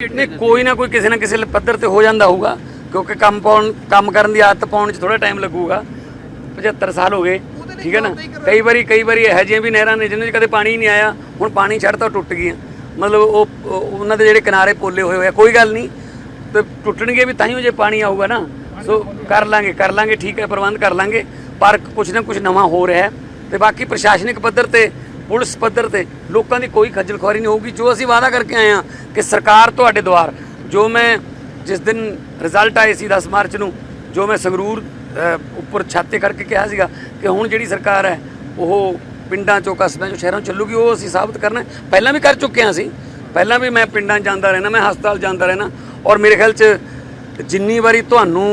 ਨਹੀਂ ਕੋਈ ਨਾ ਕੋਈ ਕਿਸੇ ਨਾ ਕਿਸੇ ਪੱਧਰ ਤੇ ਹੋ ਜਾਂਦਾ ਹੋਊਗਾ, ਕਿਉਂਕਿ ਕੰਮ ਪਾਉਣ, ਕੰਮ ਕਰਨ ਦੀ ਆਦਤ ਪਾਉਣ 'ਚ ਥੋੜਾ ਟਾਈਮ ਲੱਗੂਗਾ। 75 ਸਾਲ ਹੋ ਗਏ, ਠੀਕ ਹੈ ਨਾ? ਕਈ ਵਾਰੀ ਕਈ ਵਾਰੀ ਇਹੋ ਜਿਹੀਆਂ ਵੀ ਨਹਿਰਾਂ ਨੇ ਜਿਨ੍ਹਾਂ 'ਚ ਕਦੇ ਪਾਣੀ ਨਹੀਂ ਆਇਆ, ਹੁਣ ਪਾਣੀ ਛੱਡਤਾ ਉਹ ਟੁੱਟ ਗਈਆਂ। ਮਤਲਬ ਉਹ ਉਹਨਾਂ ਦੇ ਜਿਹੜੇ ਕਿਨਾਰੇ ਪੋਲੇ ਹੋਏ ਹੋਏ ਆ, ਕੋਈ ਗੱਲ ਨਹੀਂ, ਤੇ ਟੁੱਟਣਗੇ ਵੀ ਤਾਂ ਹੀ ਜੇ ਪਾਣੀ ਆਊਗਾ ਨਾ, ਸੋ ਕਰ ਲਾਂਗੇ ਕਰ ਲਾਂਗੇ, ਠੀਕ ਹੈ, ਪ੍ਰਬੰਧ ਕਰ ਲਾਂਗੇ, ਪਰ ਕੁਝ ਨਾ ਕੁਝ ਨਵਾਂ ਹੋ ਰਿਹਾ ਹੈ। ਤੇ ਬਾਕੀ ਪ੍ਰਸ਼ਾਸਨਿਕ ਪੱਧਰ ਤੇ ਪੁਲਿਸ ਪੱਧਰ ਤੇ ਲੋਕਾਂ ਦੀ ਕੋਈ ਖੱਜਲ ਖੁਆਰੀ ਨਹੀਂ ਹੋਊਗੀ। ਜੋ ਅਸੀਂ ਵਾਅਦਾ ਕਰਕੇ ਆਏ ਹਾਂ ਕਿ ਸਰਕਾਰ ਤੁਹਾਡੇ ਦੁਆਰ, ਜੋ ਮੈਂ ਜਿਸ ਦਿਨ ਰਿਜ਼ਲਟ ਆਏ ਸੀ 10 ਮਾਰਚ ਨੂੰ, ਜੋ ਮੈਂ ਸੰਗਰੂਰ ਉੱਪਰ ਛਾਤੇ ਕਰਕੇ ਕਿਹਾ ਸੀਗਾ ਕਿ ਹੁਣ ਜਿਹੜੀ ਸਰਕਾਰ ਹੈ, ਉਹ ਪਿੰਡਾਂ ਚੋਂ, ਕਸਬਿਆਂ ਚੋਂ, ਸ਼ਹਿਰਾਂ 'ਚ ਚੱਲੂਗੀ, ਉਹ ਅਸੀਂ ਸਾਬਤ ਕਰਨਾ ਪਹਿਲਾਂ ਵੀ ਕਰ ਚੁੱਕੇ ਹਾਂ ਅਸੀਂ। ਪਹਿਲਾਂ ਵੀ ਮੈਂ ਪਿੰਡਾਂ 'ਚ ਜਾਂਦਾ ਰਹਿਣਾ ਮੈਂ ਹਸਪਤਾਲ ਜਾਂਦਾ ਰਹਿਣਾ ਔਰ ਮੇਰੇ ਖਿਆਲ 'ਚ ਜਿੰਨੀ ਵਾਰੀ ਤੁਹਾਨੂੰ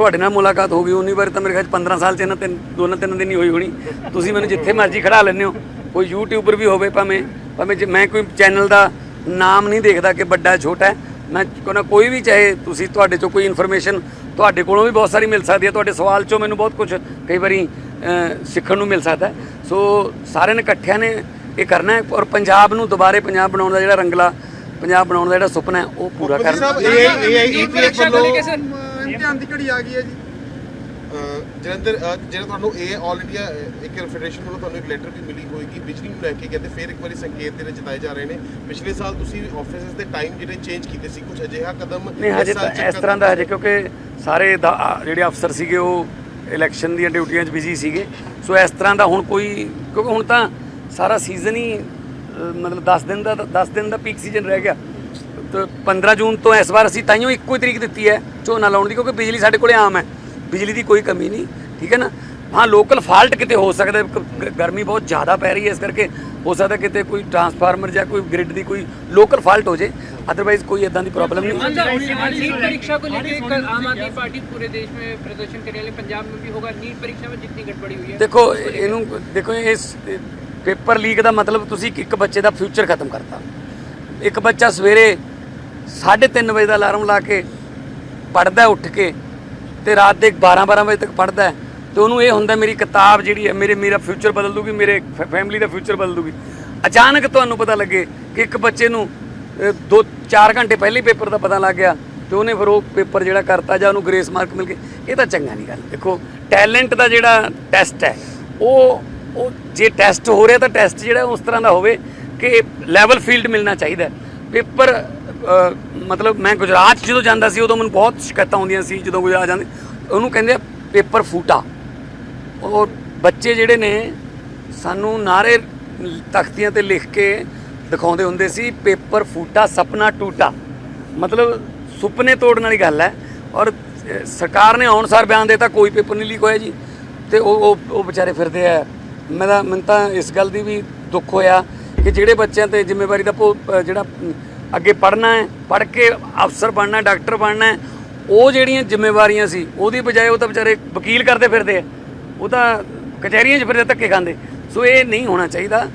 ਤੁਹਾਡੇ ਨਾਲ ਮੁਲਾਕਾਤ ਹੋ ਗਈ ਉਨੀ ਵਾਰੀ ਤਾਂ ਮੇਰੇ ਖਿਆਲ 'ਚ 15 ਸਾਲ 'ਚ ਇਹਨਾਂ ਤਿੰਨ ਦੋਨਾਂ ਤਿੰਨ ਦਿਨ ਹੀ ਹੋਈ ਹੋਣੀ। ਤੁਸੀਂ ਮੈਨੂੰ ਜਿੱਥੇ ਮਰਜ਼ੀ ਖੜਾ ਲੈਂਦੇ ਹੋ। ਕੋਈ ਯੂਟਿਊਬਰ ਵੀ ਹੋਵੇ ਭਾਵੇਂ ਭਾਵੇਂ ਜੇ ਮੈਂ ਕੋਈ ਚੈਨਲ ਦਾ ਨਾਮ ਨਹੀਂ ਦੇਖਦਾ ਕਿ ਵੱਡਾ ਹੈ, ਛੋਟਾ ਹੈ ਮੈਂ ਕਹਿੰਦਾ ਕੋਈ ਵੀ ਚਾਹੇ ਤੁਸੀਂ ਤੁਹਾਡੇ ਚੋਂ ਕੋਈ ਇਨਫੋਰਮੇਸ਼ਨ ਤੁਹਾਡੇ ਕੋਲੋਂ ਵੀ ਬਹੁਤ ਸਾਰੀ ਮਿਲ ਸਕਦੀ ਹੈ ਤੁਹਾਡੇ ਸਵਾਲ ਚੋਂ ਮੈਨੂੰ ਬਹੁਤ ਕੁਝ ਕਈ ਵਾਰੀ ਸਿੱਖਣ ਨੂੰ ਮਿਲ ਸਕਦਾ ਹੈ। ਸੋ ਸਾਰਿਆਂ ਨੇ ਇਕੱਠਿਆਂ ਨੇ ਇਹ ਕਰਨਾ ਹੈ ਔਰ ਪੰਜਾਬ ਨੂੰ ਦੁਬਾਰੇ ਪੰਜਾਬ ਬਣਾਉਣ ਦਾ ਜਿਹੜਾ ਰੰਗਲਾ ਪੰਜਾਬ ਬਣਾਉਣ ਦਾ ਜਿਹੜਾ ਸੁਪਨਾ ਹੈ ਉਹ ਪੂਰਾ ਕਰਨਾ ਸਾਹਿਬ ਇਹ ਇਹ ਈਪੀਐਫ ਵੱਲੋਂ ਇਮਤਿਹਾਨ ਦੀ ਘੜੀ ਆ ਗਈ ਹੈ ਜੀ? ਅਹ, ਜਲੰਧਰ ਜਿਹੜਾ ਤੁਹਾਨੂੰ ਇਹ ਆਲ ਇੰਡੀਆ ਇੱਕ ਫੈਡਰੇਸ਼ਨ ਵੱਲੋਂ ਤੁਹਾਨੂੰ ਇੱਕ ਲੈਟਰ ਵੀ ਮਿਲੀ ਹੋਏਗੀ ਬਿਜਲੀ ਨੂੰ ਲੈ ਕੇ ਕਹਿੰਦੇ ਫਿਰ ਇੱਕ ਵਾਰੀ ਸੰਕੇਤ ਜਿਹੜੇ ਜਤਾਏ ਜਾ ਰਹੇ ਨੇ। ਪਿਛਲੇ ਸਾਲ ਤੁਸੀਂ ਆਫਿਸਸ ਦੇ ਟਾਈਮ ਜਿਹੜੇ ਚੇਂਜ ਕੀਤੇ ਸੀ ਕੁਝ ਅਜਿਹਾ ਕਦਮ ਨਹੀਂ ਹਜੇ ਤਾਂ ਇਸ ਤਰ੍ਹਾਂ ਦਾ ਹਜੇ ਕਿਉਂਕਿ ਸਾਰੇ ਦਾ- ਜਿਹੜੇ ਅਫਸਰ ਸੀਗੇ ਉਹ ਇਲੈਕਸ਼ਨ ਦੀਆਂ ਡਿਊਟੀਆਂ 'ਚ ਬਿਜ਼ੀ ਸੀਗੇ। ਸੋ ਇਸ ਤਰ੍ਹਾਂ ਦਾ ਹੁਣ ਕੋਈ ਕਿਉਂਕਿ ਹੁਣ ਤਾਂ ਸਾਰਾ ਸੀਜ਼ਨ ਹੀ ਮਤਲਬ 10 ਦਿਨ ਦਾ 10 ਦਿਨ ਦਾ ਪੀਕ ਸੀਜ਼ਨ ਰਹਿ ਗਿਆ। ਤੇ 15 ਜੂਨ ਤੋਂ ਇਸ ਵਾਰ ਅਸੀਂ ਤਾਈਓ ਇੱਕੋ ਹੀ ਤਰੀਕ ਦਿੱਤੀ ਹੈ ਝੋਨਾ ਲਾਉਣ ਦੀ ਕਿਉਂਕਿ ਬਿਜਲੀ ਸਾਡੇ ਕੋਲੇ ਆਮ ਹੈ ਬਿਜਲੀ ਦੀ ਕੋਈ ਕਮੀ ਨਹੀਂ ਠੀਕ ਹੈ ਨਾ ਹਾਂ ਲੋਕਲ ਫਾਲਟ ਕਿਤੇ ਹੋ ਸਕਦਾ ਹੈ, ਗ- ਗ- ਗਰਮੀ ਬਹੁਤ ਜ਼ਿਆਦਾ ਪੈ ਰਹੀ ਹੈ ਇਸ ਕਰਕੇ ਹੋ ਸਕਦਾ ਕਿਤੇ ਕੋਈ ਟਰਾਂਸਫਾਰਮਰ ਜਾਂ ਕੋਈ ਗ੍ਰਿਡ ਦੀ ਕੋਈ ਲੋਕਲ ਫਾਲਟ ਹੋ ਜੇ ਅਦਰਵਾਈਜ਼ ਕੋਈ ਇਦਾਂ ਦੀ ਪ੍ਰੋਬਲਮ ਨਹੀਂ नीट परीक्षा को लेकर कल आम आदमी पार्टी पूरे देश में प्रदर्शन करने वाले पंजाब में भी होगा नीट परीक्षा में जितनी गड़बड़ी हुई है ਦੇਖੋ ਇਹਨੂੰ ਦੇਖੋ ਇਸ ਪੇਪਰ ਲੀਕ ਦਾ ਮਤਲਬ ਤੁਸੀਂ ਇੱਕ ਬੱਚੇ ਦਾ ਫਿਊਚਰ ਖਤਮ ਕਰਤਾ ਇੱਕ ਬੱਚਾ ਸਵੇਰੇ 3:30 ਵਜੇ ਦਾ ਅਲਾਰਮ ਲਾ ਕੇ ਪੜਦਾ ਉੱਠ ਕੇ ਤੇ ਰਾਤ ਦੇ 12 12 ਵਜੇ ਤੱਕ ਪੜਦਾ ਹੈ। ਤੇ ਉਹਨੂੰ ਇਹ ਹੁੰਦਾ ਮੇਰੀ ਕਿਤਾਬ ਜਿਹੜੀ ਹੈ, ਮੇਰੇ ਮੇਰਾ ਫਿਊਚਰ ਬਦਲ ਦੂਗੀ, ਮੇਰੇ ਫੈਮਿਲੀ ਦਾ ਫਿਊਚਰ ਬਦਲ ਦੂਗੀ। ਅਚਾਨਕ ਤੁਹਾਨੂੰ ਪਤਾ ਲੱਗੇ ਕਿ ਇੱਕ ਬੱਚੇ ਨੂੰ 2 4 ਘੰਟੇ ਪਹਿਲੇ ਪੇਪਰ ਦਾ ਪਤਾ ਲੱਗ ਗਿਆ ਤੇ ਉਹਨੇ ਫਿਰ ਉਹ ਪੇਪਰ ਜਿਹੜਾ ਕਰਤਾ ਜਾਂ ਉਹਨੂੰ ਗ੍ਰੇਸ ਮਾਰਕ ਮਿਲ ਗਏ। ਇਹ ਤਾਂ ਚੰਗਾ ਨਹੀਂ ਗੱਲ। ਦੇਖੋ ਟੈਲੈਂਟ ਦਾ ਜਿਹੜਾ ਟੈਸਟ ਹੈ, ਉਹ ਉਹ ਜੇ ਟੈਸਟ ਹੋ ਰਿਹਾ ਤਾਂ ਟੈਸਟ ਜਿਹੜਾ ਉਸ ਤਰ੍ਹਾਂ ਦਾ ਹੋਵੇ ਕਿ ਲੈਵਲ ਫੀਲਡ ਮਿਲਣਾ ਚਾਹੀਦਾ ਪੇਪਰ ਮਤਲਬ ਮੈਂ ਗੁਜਰਾਤ 'ਚ ਜਦੋਂ ਜਾਂਦਾ ਸੀ, ਉਦੋਂ ਮੈਨੂੰ ਬਹੁਤ ਸ਼ਿਕਾਇਤਾਂ ਆਉਂਦੀਆਂ ਸੀ, ਜਦੋਂ ਗੁਜਰਾਤ ਜਾਂਦੇ, ਉਹਨੂੰ ਕਹਿੰਦੇ ਆ ਪੇਪਰ ਫੂਟਾ। ਉਹ ਬੱਚੇ ਜਿਹੜੇ ਨੇ, ਸਾਨੂੰ ਨਾਰੇ ਤਖਤੀਆਂ ਤੇ ਲਿਖ ਕੇ ਦਿਖਾਉਂਦੇ ਹੁੰਦੇ ਸੀ, ਪੇਪਰ ਫੂਟਾ, ਸੁਪਨਾ ਟੂਟਾ। ਮਤਲਬ ਸੁਪਨੇ ਤੋੜਨ ਵਾਲੀ ਗੱਲ ਹੈ। ਔਰ ਸਰਕਾਰ ਨੇ ਆਉਣ ਸਾਰ ਬਿਆਨ ਦੇਤਾ, ਕੋਈ ਪੇਪਰ ਨਹੀਂ ਲੀਕ ਹੋਇਆ ਜੀ। ਤੇ ਉਹ ਉਹ ਵਿਚਾਰੇ ਫਿਰਦੇ ਆ। ਮੈਂ ਤਾਂ, ਮੈਨੂੰ ਤਾਂ ਇਸ ਗੱਲ ਦੀ ਵੀ ਦੁੱਖ ਹੋਇਆ ਕਿ ਜਿਹੜੇ ਬੱਚਿਆਂ ਤੇ ਜ਼ਿੰਮੇਵਾਰੀ ਦਾ ਭੋ- ਜਿਹੜਾ ਅੱਗੇ ਪੜ੍ਹਨਾ ਹੈ, ਪੜ੍ਹ ਕੇ ਅਫਸਰ ਬਣਨਾ ਡਾਕਟਰ ਬਣਨਾ ਉਹ ਜਿਹੜੀਆਂ ਜ਼ਿੰਮੇਵਾਰੀਆਂ ਸੀ, ਉਹਦੀ ਬਜਾਏ ਉਹ ਤਾਂ ਵਿਚਾਰੇ ਵਕੀਲ ਕਰਦੇ ਫਿਰਦੇ ਆ। ਉਹ ਤਾਂ ਕਚਹਿਰੀਆਂ 'ਚ ਫਿਰਦੇ, ਧੱਕੇ ਖਾਂਦੇ। ਸੋ ਇਹ ਨਹੀਂ ਹੋਣਾ ਚਾਹੀਦਾ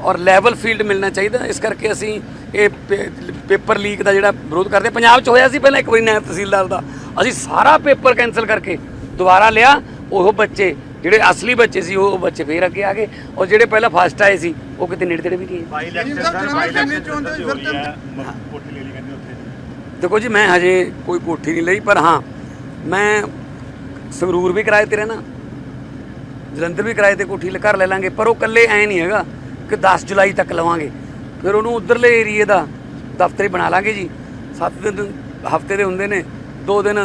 ਔਰ ਲੈਵਲ ਫੀਲਡ ਮਿਲਣਾ ਚਾਹੀਦਾ। ਇਸ ਕਰਕੇ ਅਸੀਂ ਇਹ ਪੇ- ਪੇਪਰ ਲੀਕ ਦਾ ਜਿਹੜਾ ਵਿਰੋਧ ਕਰਦੇ ਪੰਜਾਬ 'ਚ ਹੋਇਆ ਸੀ ਪਹਿਲਾਂ ਇੱਕ ਵਾਰੀ ਨਾਇਬ ਤਹਿਸੀਲਦਾਰ ਦਾ। ਅਸੀਂ ਸਾਰਾ ਪੇਪਰ ਕੈਨਸਲ ਕਰਕੇ ਦੁਬਾਰਾ ਲਿਆ, ਉਹ ਬੱਚੇ ਜਿਹੜੇ ਅਸਲੀ ਬੱਚੇ ਸੀ ਉਹ ਬੱਚੇ ਫੇਰ ਅੱਗੇ ਆ ਗਏ। ਔਰ ਜਿਹੜੇ ਪਹਿਲਾਂ ਫਸਟ ਆਏ ਸੀ ਉਹ ਕਿਤੇ ਨੇੜੇ ਤੇੜੇ ਵੀ ਨਹੀਂ ਆਏ ਜੀ, ਬਾਈ ਇਲੈਕਸ਼ਨ ਸਰ, ਸਰ ਚੁਣਾਵੀ ਬਾਈ ਕਰਨੀ ਇਲੈਕਸ਼ਨ ਚਾਹੁੰਦੇ ਹੋ, ਹੋ ਫਿਰ ਰਹੀ ਹੈ ਮ- ਕੋਠੀ ਲੈ ਲਈ ਕਹਿੰਦੇ ਉੱਥੇ। ਦੇਖੋ ਜੀ ਮੈਂ ਹਜੇ ਕੋਈ ਕੋਠੀ ਨਹੀਂ ਲਈ ਪਰ ਹਾਂ ਮੈਂ ਸੰਗਰੂਰ ਵੀ ਕਿਰਾਏ ਤੇ ਰਹਿਣਾ। ਜਲੰਧਰ ਵੀ ਕਿਰਾਏ ਤੇ ਕੋਠੀ ਲ- ਘਰ ਲੈ ਲਾਂਗੇ ਪਰ ਉਹ ਇਕੱਲੇ ਐ ਨਹੀਂ ਹੈਗਾ ਕਿ 10 ਜੁਲਾਈ ਤੱਕ ਲਵਾਂਗੇ। ਫਿਰ ਉਹਨੂੰ ਉਧਰਲੇ ਏਰੀਏ ਦਾ ਦਫ਼ਤਰ ਹੀ ਬਣਾ ਲਾਂਗੇ ਜੀ। 7 ਦਿਨ ਹਫ਼ਤੇ ਦੇ ਹੁੰਦੇ ਨੇ 2 ਦਿਨ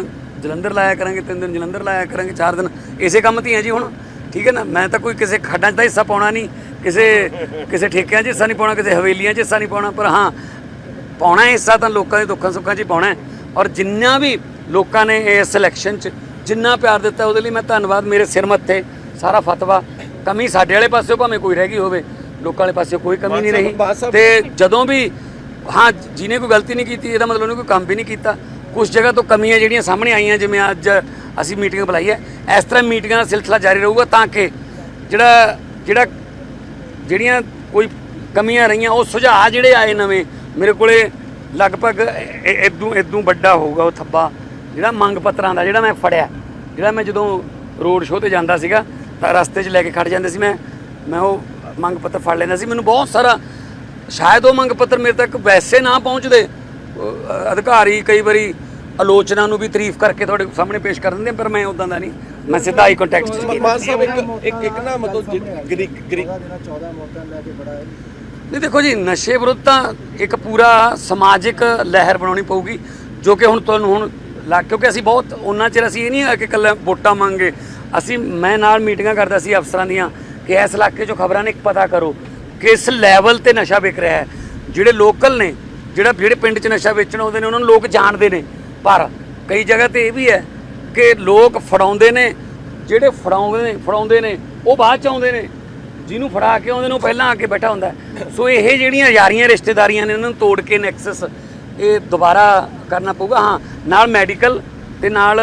ਜਲੰਧਰ ਲਾਇਆ ਕਰਾਂਗੇ 3 ਦਿਨ ਜਲੰਧਰ ਲਾਇਆ ਕਰਾਂਗੇ 4 ਦਿਨ। ਇਸੇ ਕੰਮ ਤੇ ਹੀ ਜੀ ਹੁਣ। ਠੀਕ ਹੈ ਨਾ? ਮੈਂ ਤਾਂ ਕੋਈ ਕਿਸੇ ਖੱਡਾਂ 'ਚ ਦਾ ਹਿੱਸਾ ਪਾਉਣਾ ਨਹੀਂ ਕਿਸੇ ਕਿਸੇ ਠੇਕਿਆਂ 'ਚ ਹਿੱਸਾ ਨਹੀਂ ਪਾਉਣਾ ਕਿਸੇ ਹਵੇਲੀਆਂ 'ਚ ਹਿੱਸਾ ਨਹੀਂ ਪਾਉਣਾ ਪਰ ਹਾਂ ਪਾਉਣਾ ਹਿੱਸਾ ਤਾਂ ਲੋਕਾਂ ਦੇ ਦੁੱਖਾਂ ਸੁੱਖਾਂ 'ਚ ਹੀ ਪਾਉਣਾ ਔਰ ਜਿੰਨਾ ਵੀ ਲੋਕਾਂ ਨੇ ਇਸ ਇਲੈਕਸ਼ਨ 'ਚ ਜਿੰਨਾ ਪਿਆਰ ਦਿੱਤਾ ਉਹਦੇ ਲਈ ਮੈਂ ਧੰਨਵਾਦ। ਮੇਰੇ ਸਿਰ ਮੱਥੇ ਸਾਰਾ ਫਤਵਾ। ਕਮੀ ਸਾਡੇ ਵਾਲੇ ਪਾਸਿਓਂ ਭਾਵੇਂ ਕੋਈ ਰਹਿ ਗਈ ਹੋਵੇ ਲੋਕਾਂ ਵਾਲੇ ਪਾਸਿਓਂ ਕੋਈ ਕਮੀ ਨਹੀਂ ਰਹੀ। ਤੇ ਜਦੋਂ ਵੀ ਹਾਂ ਜਿਹਨੇ ਕੋਈ ਗਲਤੀ ਨਹੀਂ ਕੀਤੀ ਇਹਦਾ ਮਤਲਬ ਉਹਨੇ ਕੋਈ ਕੰਮ ਵੀ ਨਹੀਂ ਕੀਤਾ। ਕੁਝ ਜਗ੍ਹਾ ਤੋਂ ਕਮੀਆਂ ਜਿਹੜੀਆਂ ਸਾਹਮਣੇ ਆਈਆਂ, ਜਿਵੇਂ ਅੱਜ ਅਸੀਂ ਮੀਟਿੰਗ ਬੁਲਾਈ ਹੈ, ਇਸ ਤਰ੍ਹਾਂ ਮੀਟਿੰਗਾਂ ਦਾ ਸਿਲਸਿਲਾ ਜਾਰੀ ਰਹੂਗਾ ਤਾਂ ਕਿ ਜਿਹੜਾ ਜਿਹੜਾ ਜਿਹੜੀਆਂ ਕੋਈ ਕਮੀਆਂ ਰਹੀਆਂ, ਉਹ ਸੁਝਾਅ ਜਿਹੜੇ ਆਏ ਨਵੇਂ, ਮੇਰੇ ਕੋਲੇ ਲਗਭਗ ਇਦੋਂ ਇਦੋਂ ਵੱਡਾ ਹੋਊਗਾ ਉਹ ਥੱਬਾ, ਜਿਹੜਾ ਮੰਗ ਪੱਤਰਾਂ ਦਾ, ਜਿਹੜਾ ਮੈਂ ਫੜਿਆ, ਜਿਹੜਾ ਮੈਂ ਜਦੋਂ ਰੋਡ ਸ਼ੋਅ ਤੇ ਜਾਂਦਾ ਸੀਗਾ, ਤਾਂ ਰਸਤੇ 'ਚ ਲੈ ਕੇ ਖੜ ਜਾਂਦੇ ਸੀ ਮੈਂ ਮੈਂ ਉਹ ਮੰਗ ਪੱਤਰ ਫੜ ਲੈਂਦਾ ਸੀ। ਮੈਨੂੰ ਬਹੁਤ ਸਾਰਾ, ਸ਼ਾਇਦ ਉਹ ਮੰਗ ਪੱਤਰ ਮੇਰੇ ਤੱਕ ਵੈਸੇ ਨਾ ਪਹੁੰਚਦੇ ਅਧਿਕਾਰੀ ਕਈ ਵਾਰੀ ਆਲੋਚਨਾ ਨੂੰ ਵੀ ਤਾਰੀਫ ਕਰਕੇ ਤੁਹਾਡੇ ਸਾਹਮਣੇ ਪੇਸ਼ ਕਰ ਦਿੰਦੇ ਆ, ਪਰ ਮੈਂ ਉਦਾਂ ਦਾ ਨਹੀਂ। ਮੈਂ ਸਿੱਧਾ ਆਈ ਕੰਟੈਕਟ ਚ ਕੀਤਾ। ਮਾਨ ਸਾਹਿਬ ਇੱਕ ਇੱਕ ਇੱਕ ਨਾ ਮਤਲਬ ਗ੍ਰੀਕ ਗ੍ਰੀਕ ਨਹੀਂ ਦੇਖੋ ਜੀ ਨਸ਼ੇ ਵਿਰੁੱਧ ਤਾਂ ਇੱਕ ਪੂਰਾ ਸਮਾਜਿਕ ਲਹਿਰ ਬਣਾਉਣੀ ਪਊਗੀ ਜੋ ਕਿ ਹੁਣ ਤੁਹਾਨੂੰ ਹੁਣ ਲੱਗ ਕਿਉਂਕਿ ਅਸੀਂ ਬਹੁਤ ਉਹਨਾਂ ਚਿਰ ਅਸੀਂ ਇਹ ਨਹੀਂ ਹੈ ਕਿ ਕੱਲਾ ਵੋਟਾਂ ਮੰਗੇ। ਅਸੀਂ ਮੈਂ ਨਾਲ ਮੀਟਿੰਗਾਂ ਕਰਦਾ ਸੀ ਅਫਸਰਾਂ ਦੀਆਂ ਕਿ ਇਸ ਇਲਾਕੇ 'ਚੋਂ ਖਬਰਾਂ ਨੇ ਇੱਕ ਪਤਾ ਕਰੋ ਕਿ ਇਸ ਲੈਵਲ ਤੇ ਨਸ਼ਾ ਵਿਕ ਰਿਹਾ ਹੈ। ਜਿਹੜੇ ਲੋਕਲ ਨੇ ਜਿਹੜਾ ਜਿਹੜੇ ਪਿੰਡ 'ਚ ਨਸ਼ਾ ਵੇਚਣ ਆਉਂਦੇ ਨੇ ਉਹਨਾਂ ਨੂੰ ਲੋਕ ਜਾਣਦੇ ਨੇ। ਪਰ ਕਈ ਜਗ੍ਹਾ ਤੇ ਇਹ ਵੀ ਹੈ ਕਿ ਲੋਕ ਫੜਾਉਂਦੇ ਨੇ, ਜਿਹੜੇ ਫੜਾਉਂਦੇ ਨੇ ਫੜਾਉਂਦੇ ਨੇ, ਉਹ ਬਾਅਦ ਚ ਆਉਂਦੇ ਨੇ। ਜਿਹਨੂੰ ਫੜਾ ਕੇ ਆਉਂਦੇ ਨੇ, ਉਹ ਪਹਿਲਾਂ ਆ ਕੇ ਬੈਠਾ ਹੁੰਦਾ ਸੋ ਇਹ ਜਿਹੜੀਆਂ ਯਾਰੀਆਂ ਰਿਸ਼ਤੇਦਾਰੀਆਂ ਨੇ, ਇਹਨਾਂ ਨੂੰ ਤੋੜ ਕੇ ਨੈਕਸਸ ਇਹ ਦੁਬਾਰਾ ਕਰਨਾ ਪਊਗਾ। ਹਾਂ, ਨਾਲ ਮੈਡੀਕਲ ਤੇ ਨਾਲ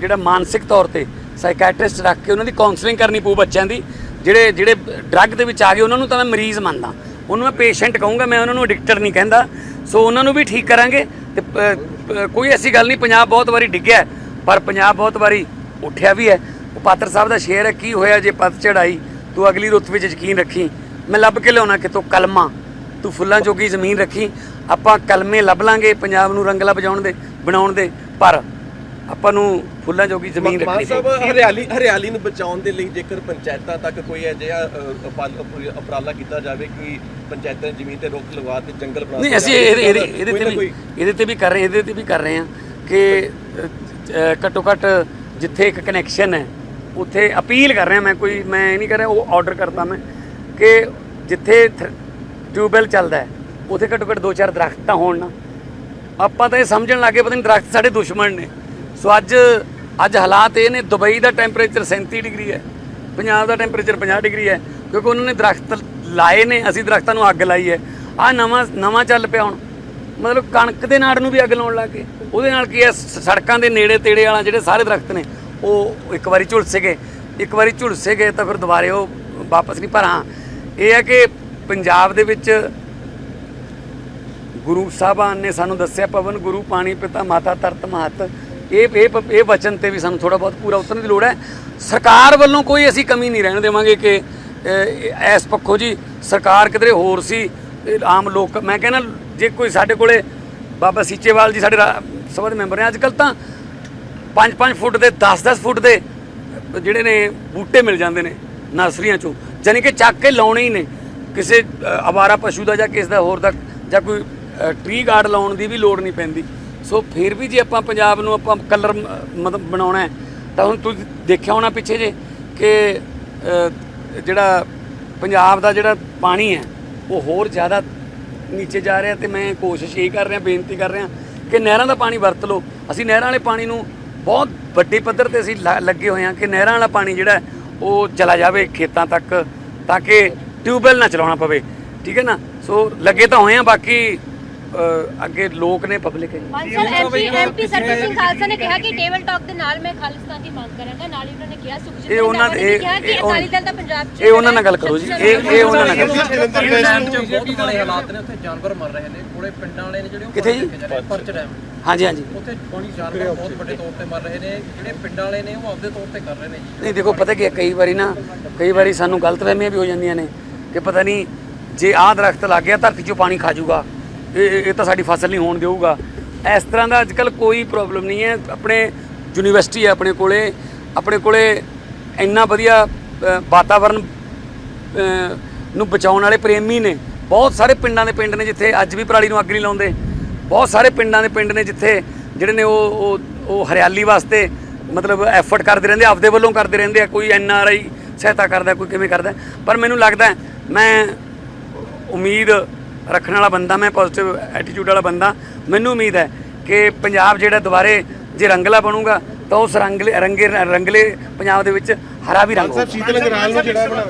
ਜਿਹੜਾ ਮਾਨਸਿਕ ਤੌਰ ਤੇ ਸਾਈਕੈਟ੍ਰਿਸਟ ਰੱਖ ਕੇ ਉਹਨਾਂ ਦੀ ਕਾਉਂਸਲਿੰਗ ਕਰਨੀ ਪਊ ਬੱਚਿਆਂ ਦੀ। ਜਿਹੜੇ ਜਿਹੜੇ ਡਰੱਗ ਦੇ ਵਿੱਚ ਆ ਗਏ, ਉਹਨਾਂ ਨੂੰ ਤਾਂ ਮੈਂ ਮਰੀਜ਼ ਮੰਨਦਾ। ਉਹਨੂੰ ਮੈਂ ਪੇਸ਼ੈਂਟ ਕਹੂੰਗਾ, ਮੈਂ ਉਹਨਾਂ ਨੂੰ ਐਡਿਕਟਡ ਨਹੀਂ ਕਹਿੰਦਾ। ਸੋ ਉਹਨਾਂ ਨੂੰ ਵੀ ਠੀਕ ਕਰਾਂਗੇ। ਤੇ ਪ- ਕੋਈ ਐਸੀ ਗੱਲ ਨਹੀਂ, ਪੰਜਾਬ ਬਹੁਤ ਵਾਰੀ ਡਿੱਗਿਆ ਪਰ ਪੰਜਾਬ ਬਹੁਤ ਵਾਰੀ ਉੱਠਿਆ ਵੀ ਹੈ। ਉਹ ਪਾਤਰ ਸਾਹਿਬ ਦਾ ਸ਼ੇਰ ਹੈ, ਕੀ ਹੋਇਆ ਜੇ ਪੱਤ ਚੜਾਈ ਤੂੰ ਅਗਲੀ ਰੁੱਤ ਵਿੱਚ ਯਕੀਨ ਰੱਖੀ। ਮੈਂ ਲੱਭ ਕੇ ਲਿਆਉਣਾ ਕਿਤੋਂ? ਕਲਮਾ। ਤੂੰ ਫੁੱਲਾਂ ਜੋਗੀ ਜ਼ਮੀਨ ਰੱਖੀ। ਆਪਾਂ ਕਲਮੇ ਲੱਭ ਲਾਂਗੇ, ਪੰਜਾਬ ਨੂੰ ਰੰਗਲਾ ਵਜਾਉਣ ਦੇ, ਬਣਾਉਣ ਦੇ, ਪਰ ਆਪਾਂ ਨੂੰ ਫੁੱਲਾਂ ਜੋਗੀ ਜ਼ਮੀਨ ਮਾਨ ਰੱਖਣੀ ਪਊਗੀ। ਹਰਿਆਲੀ ਹਰਿਆਲੀ ਨੂੰ ਬਚਾਉਣ ਦੇ ਲਈ ਜੇਕਰ ਪੰਚਾਇਤਾਂ ਤੱਕ ਕੋਈ ਅਜਿਹਾ ਉਪਰਾਲਾ ਕੀਤਾ ਜਾਵੇ ਕਿ ਪੰਚਾਇਤਾਂ ਜ਼ਮੀਨ ਤੇ ਰੁੱਖ ਲਗਵਾ ਤੇ ਜੰਗਲ ਬਣਾ ਨਹੀਂ ਅਸੀਂ। ਇਹਦੇ ਇਹਦੇ ਤੇ ਵੀ ਇਹਦੇ ਤੇ ਵੀ ਕਰ ਰਹੇ ਇਹਦੇ ਤੇ ਵੀ ਕਰ ਰਹੇ ਹਾਂ ਕਿ ਘੱਟੋ ਘੱਟ ਜਿੱਥੇ ਇੱਕ ਕਨੈਕਸ਼ਨ ਹੈ ਉੱਥੇ ਅਪੀਲ ਕਰ ਰਿਹਾ ਮੈਂ ਕੋਈ ਮੈਂ ਇਹ ਨਹੀਂ ਕਰ ਰਿਹਾ ਉਹ ਆਰਡਰ ਕਰਤਾ ਮੈਂ ਕਿ ਜਿੱਥੇ ਟਿਊਬਵੈਲ ਚੱਲਦਾ ਉੱਥੇ ਘੱਟੋ ਘੱਟ ਦੋ ਚਾਰ ਦਰਖਤ ਤਾਂ ਹੋਣ ਨਾ ਆਪਾਂ ਤਾਂ ਇਹ ਸਮਝਣ ਲੱਗੇ ਪਤਾ ਨਹੀਂ ਦਰਖਤ ਸਾਡੇ ਦੁਸ਼ਮਣ ਨੇ ਸੋ ਅੱਜ ਅੱਜ ਹਾਲਾਤ ਇਹ ਨੇ, ਦੁਬਈ ਦਾ ਟੈਂਪਰੇਚਰ 37 ਡਿਗਰੀ ਹੈ, ਪੰਜਾਬ ਦਾ ਟੈਂਪਰੇਚਰ 50 ਡਿਗਰੀ ਹੈ, ਕਿਉਂਕਿ ਉਹਨਾਂ ਨੇ ਦਰਖਤ ਲਾਏ ਨੇ, ਅਸੀਂ ਦਰਖਤਾਂ ਨੂੰ ਅੱਗ ਲਾਈ ਹੈ। ਆ ਨਵਾਂ ਨਵਾਂ ਚੱਲ ਪਿਆ ਹੁਣ। ਮਤਲਬ ਕਣਕ ਦੇ ਨਾੜ ਨੂੰ ਵੀ ਅੱਗ ਲਾਉਣ ਲੱਗ ਗਏ। ਉਹਦੇ ਨਾਲ ਕੀ ਹੈ ਸੜਕਾਂ ਦੇ ਨੇੜੇ ਤੇੜੇ ਵਾਲਾ ਜਿਹੜੇ ਸਾਰੇ ਦਰਖਤ ਨੇ, ਉਹ ਇੱਕ ਵਾਰੀ ਝੁਲਸੇ ਗਏ। ਇੱਕ ਵਾਰੀ ਝੁਲਸੇ ਗਏ ਤਾਂ ਫਿਰ ਦੁਬਾਰੇ ਉਹ ਵਾਪਸ ਨਹੀਂ, ਪਰ ਹਾਂ, ਇਹ ਹੈ ਕਿ ਪੰਜਾਬ ਦੇ ਵਿੱਚ ਗੁਰੂ ਸਾਹਿਬਾਨ ਨੇ ਸਾਨੂੰ ਦੱਸਿਆ, ਪਵਨ, ਗੁਰੂ, ਪਾਣੀ, ਪਿਤਾ, ਮਾਤਾ ਤਰਤ ਮਹਤ ਇਹ ਇਹ ਪ- ਇਹ ਵਚਨ ਤੇ ਵੀ ਸਾਨੂੰ ਥੋੜਾ ਬਹੁਤ ਪੂਰਾ ਉਤਰਨ ਦੀ ਲੋੜ ਹੈ। ਸਰਕਾਰ ਵੱਲੋਂ ਕੋਈ ਅਸੀਂ ਕਮੀ ਨਹੀਂ ਰਹਿਣ ਦੇਵਾਂਗੇ ਕਿ ਇਸ ਪੱਖੋਂ ਜੀ ਸਰਕਾਰ ਕਿਧਰੇ ਹੋਰ ਸੀ ਆਮ ਲੋਕ ਮੈਂ ਕਹਿੰਦਾ ਜੇ ਕੋਈ ਸਾਡੇ ਕੋਲੇ ਬਾਬਾ ਸੀਚੇਵਾਲ ਜੀ ਸਾਡੇ ਰਾ- ਸਭਾ ਦੇ ਮੈਂਬਰ ਨੇ ਅੱਜ ਕੱਲ ਤਾਂ 5-5 ਫੁੱਟ ਦੇ 10-10 ਫੁੱਟ ਦੇ ਜਿਹੜੇ ਨੇ ਬੂਟੇ ਮਿਲ ਜਾਂਦੇ ਨੇ ਨਰਸਰੀਆਂ ਚੋਂ। ਜਾਨੀ ਕਿ ਚੱਕ ਕੇ ਲਾਉਣੇ ਹੀ ਨੇ। ਕਿਸੇ ਅ, ਅਵਾਰਾ ਪਸ਼ੂ ਦਾ ਜਾਂ ਕਿਸ ਦਾ ਹੋਰ ਦਾ ਜਾਂ ਕੋਈ ਟਰੀ ਗਾਰਡ ਲਾਉਣ ਦੀ ਵੀ ਲੋੜ ਨਹੀਂ ਪੈਂਦੀ। ਸੋ ਫਿਰ ਵੀ ਜੇ ਆਪਾਂ ਪੰਜਾਬ ਨੂੰ ਆਪਾਂ ਕਲਰ ਮਤਲਬ ਬਣਾਉਣਾ ਹੈ, ਤਾਂ ਹੁਣ ਤੁਸੀਂ ਦੇਖਿਆ ਹੋਣਾ ਪਿੱਛੇ ਜੇ ਕਿ ਜਿਹੜਾ ਪੰਜਾਬ ਦਾ ਜਿਹੜਾ ਪਾਣੀ ਹੈ, ਉਹ ਹੋਰ ਜ਼ਿਆਦਾ ਨੀਚੇ ਜਾ ਰਿਹਾ ਤੇ ਮੈਂ ਕੋਸ਼ਿਸ਼ ਇਹ ਕਰ ਰਿਹਾ, ਬੇਨਤੀ ਕਰ ਰਿਹਾ ਕਿ ਨਹਿਰਾਂ ਦਾ ਪਾਣੀ ਵਰਤ ਲਓ। ਅਸੀਂ ਨਹਿਰਾਂ ਵਾਲੇ ਪਾਣੀ ਨੂੰ ਬਹੁਤ ਵੱਡੇ ਪੱਧਰ ਤੇ ਅਸੀਂ ਲਾ- ਲੱਗੇ ਹੋਏ ਹਾਂ ਕਿ ਨਹਿਰਾਂ ਵਾਲਾ ਪਾਣੀ ਜਿਹੜਾ ਉਹ ਚਲਾ ਜਾਵੇ ਖੇਤਾਂ ਤੱਕ, ਤਾਂ ਕਿ ਟਿਊਬਵੈਲ ਨਾ ਚਲਾਉਣਾ ਪਵੇ। ਠੀਕ ਹੈ ਨਾ? ਸੋ ਲੱਗੇ ਤਾਂ ਹੋਏ ਆ ਬਾਕੀ ਅੱਗੇ ਲੋਕ ਨੇ ਪਬਲਿਕ ਹੈ ਐਮਪੀ ਐਮਪੀ ਸਿੰਘ ਖਾਲਸਾ ਨੇ ਕਿਹਾ ਕਿ ਟੇਬਲ ਟਾਕ ਦੇ ਨਾਲ ਮੈਂ ਖਾਲਿਸਤਾਨ ਦੀ ਮੰਗ ਕਰਾਂਗਾ ਨਾਲ ਹੀ ਉਹਨਾਂ ਨੇ ਕਿਹਾ ਸੁਖਜੀਤ ਇਹ ਉਹਨਾਂ ਨੇ ਇਹ ਕਿਹਾ ਕਿ ਅਕਾਲੀ ਦਲ ਦਾ ਪੰਜਾਬ 'ਚ ਇਹ ਉਹਨਾਂ ਨਾਲ ਗੱਲ ਕਰੋ ਜੀ। ਇਹ ਇਹ ਉਹਨਾਂ ਨਾਲ ਗੱਲ ਬਹੁਤ ਮਾੜੇ ਹਾਲਾਤ ਨੇ ਉੱਥੇ ਜਾਨਵਰ ਮਰ ਰਹੇ ਨੇ। ਥੋੜੇ ਪਿੰਡਾਂ ਵਾਲੇ ਨੇ ਜਿਹੜੇ ਉਹ ਕਿੱਥੇ ਜੀ? ਪਰਚ ਡੈਮ ਹਾਂਜੀ ਹਾਂਜੀ। ਉੱਥੇ ਪਾਣੀ ਜਾਨਵਰ ਬਹੁਤ ਵੱਡੇ ਤੌਰ ਤੇ ਮਰ ਰਹੇ ਨੇ। ਜਿਹੜੇ ਪਿੰਡਾਂ ਵਾਲੇ ਨੇ ਉਹ ਆਪਦੇ ਤੌਰ ਤੇ ਕਰ ਰਹੇ ਨੇ ਜੀ। ਨਹੀਂ ਦੇਖੋ ਪਤਾ ਕੀ ਕਈ ਵਾਰੀ ਨਾ ਕਈ ਵਾਰੀ ਸਾਨੂੰ ਗਲਤਫਹਿਮੀਆਂ ਵੀ ਹੋ ਜਾਂਦੀਆਂ ਨੇ ਕਿ ਪਤਾ ਨਹੀਂ ਜੇ ਆਹ ਦਰਖਤ ਲੱਗ ਗਿਆ ਧਰਤੀ 'ਚੋਂ ਪਾਣੀ ਖਾ ਜਾਊਗਾ। ਇਹ ਇਹ- ਤਾਂ ਸਾਡੀ ਫਸਲ ਨਹੀਂ ਹੋਣ ਦੇਊਗਾ। ਇਸ ਤਰ੍ਹਾਂ ਦਾ ਅੱਜਕੱਲ ਕੋਈ ਪ੍ਰੋਬਲਮ ਨਹੀਂ ਹੈ। ਆਪਣੇ ਯੂਨੀਵਰਸਿਟੀ ਹੈ ਆਪਣੇ ਕੋਲੇ। ਆਪਣੇ ਕੋਲੇ ਇੰਨਾ ਵਧੀਆ ਅ, ਵਾਤਾਵਰਨ ਨੂੰ ਬਚਾਉਣ ਵਾਲੇ ਪ੍ਰੇਮੀ ਨੇ। ਬਹੁਤ ਸਾਰੇ ਪਿੰਡਾਂ ਦੇ ਪਿੰਡ ਨੇ ਜਿੱਥੇ ਅੱਜ ਵੀ ਪਰਾਲੀ ਨੂੰ ਅੱਗ ਨਹੀਂ ਲਾਉਂਦੇ। ਬਹੁਤ ਸਾਰੇ ਪਿੰਡਾਂ ਦੇ ਪਿੰਡ ਨੇ ਜਿੱਥੇ ਜਿਹੜੇ ਨੇ ਉਹ ਉਹ ਹਰਿਆਲੀ ਵਾਸਤੇ ਮਤਲਬ ਐਫਰਟ ਕਰਦੇ ਰਹਿੰਦੇ ਆਪਦੇ ਵੱਲੋਂ ਕਰਦੇ ਰਹਿੰਦੇ ਆ। ਕੋਈ ਐਨ ਆਰ ਆਈ ਸਹਾਇਤਾ ਕਰਦਾ ਕੋਈ ਕਿਵੇਂ ਕਰਦਾ। ਪਰ ਮੈਨੂੰ ਲੱਗਦਾ ਮੈਂ ਉਮੀਦ ਰੱਖਣ ਵਾਲਾ ਬੰਦਾ ਮੈਂ ਪੋਜ਼ਿਟਿਵ ਐਟੀਟਿਊਡ ਵਾਲਾ ਬੰਦਾ ਮੈਨੂੰ ਉਮੀਦ ਹੈ ਕਿ ਪੰਜਾਬ ਜਿਹੜਾ ਦੁਬਾਰੇ ਜੇ ਰੰਗਲਾ ਬਣੂਗਾ ਤਾਂ ਉਸ ਰੰਗਲੇ ਰੰਗੇ ਰੰਗਲੇ ਪੰਜਾਬ ਦੇ ਵਿੱਚ ਹਰਾ ਵੀ ਰੰਗ ਸਾਹਿਬ ਹੋਊਗਾ। ਸ਼ੀਤਲ ਅੰਗਰਾਲ ਨੂੰ ਜਿਹੜਾ ਬਣਾ